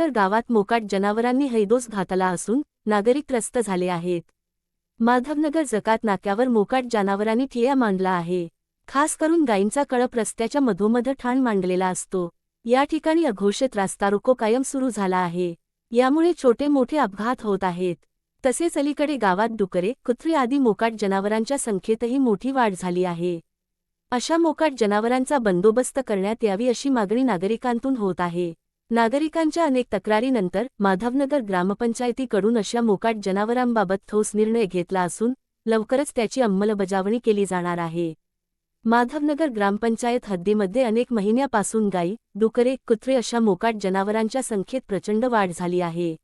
गावात मोकाट जनावरांनी हैदोस घातला असून नागरिक त्रस्त झाले आहेत. माधवनगर जकात नाक्यावर मोकाट जनावरांनी ठिया मांडला आहे. खास करून गायींचा कळप रस्त्याच्या मधोमध ठाण मांडलेला असतो. या ठिकाणी अघोषित रास्तारोको कायम सुरू झाला आहे. यामुळे छोटे मोठे अपघात होत आहेत. तसेच अलीकडे गावात डुकरे कुत्री आदी मोकाट जनावरांच्या संख्येतही मोठी वाढ झाली आहे. अशा मोकाट जनावरांचा बंदोबस्त करण्यात यावी अशी मागणी नागरिकांतून होत आहे. नागरिकांच्या अनेक तक्रारीनंतर माधवनगर ग्रामपंचायतीकडून अशा मोकाट जनावरांबाबत ठोस निर्णय घेतला असून लवकरच त्याची अंमलबजावणी केली जाणार आहे. माधवनगर ग्रामपंचायत हद्दीमध्ये अनेक महिन्यापासून गायी डुकरे कुत्रे अशा मोकाट जनावरांच्या संख्येत प्रचंड वाढ झाली आहे.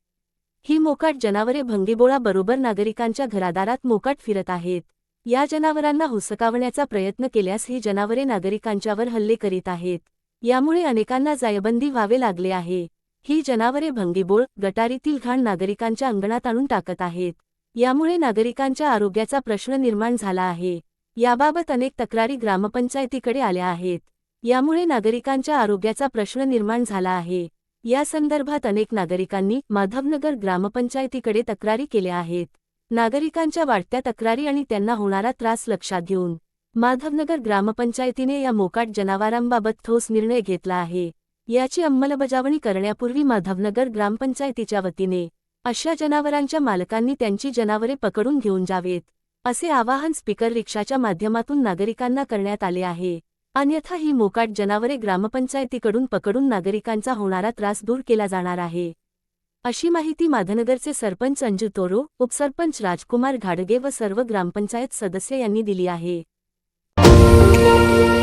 ही मोकाट जनावरे भंगीबोळाबरोबर नागरिकांच्या घरादारात मोकाट फिरत आहेत. या जनावरांना हुसकावण्याचा प्रयत्न केल्यास ही जनावरे नागरिकांच्यावर हल्ले करीत आहेत. यामुळे अनेकांना जायबंदी व्हावे लागले आहे. ही जनावरे भंगीबोळ गटारीतील घाण नागरिकांच्या अंगणात आणून टाकत आहेत. यामुळे नागरिकांच्या आरोग्याचा प्रश्न निर्माण झाला आहे. याबाबत अनेक तक्रारी ग्रामपंचायतीकडे आल्या आहेत. यामुळे नागरिकांच्या आरोग्याचा प्रश्न निर्माण झाला आहे. या संदर्भात अनेक नागरिकांनी माधवनगर ग्रामपंचायतीकडे तक्रारी केल्या आहेत. नागरिकांच्या वाढत्या तक्रारी आणि त्यांना होणारा त्रास लक्षात घेऊन माधवनगर ग्रामपंचायतीने या मोकाट जनावरांबाबत ठोस निर्णय घेतला आहे. याची अंमलबजावणी करण्यापूर्वी माधवनगर ग्रामपंचायतीच्या वतीने अशा जनावरांच्या मालकांनी त्यांची जनावरे पकडून घेऊन जावेत असे आवाहन स्पीकर रिक्षाच्या माध्यमातून नागरिकांना करण्यात आले आहे. अन्यथा ही मोकाट जनावरे ग्रामपंचायतीकडून पकडून नागरिकांचा होणारा त्रास दूर केला जाणार आहे. अशी माहिती माधनगरचे सरपंच अंजू तोरो उपसरपंच राजकुमार घाडगे व सर्व ग्रामपंचायत सदस्य यांनी दिली आहे. Música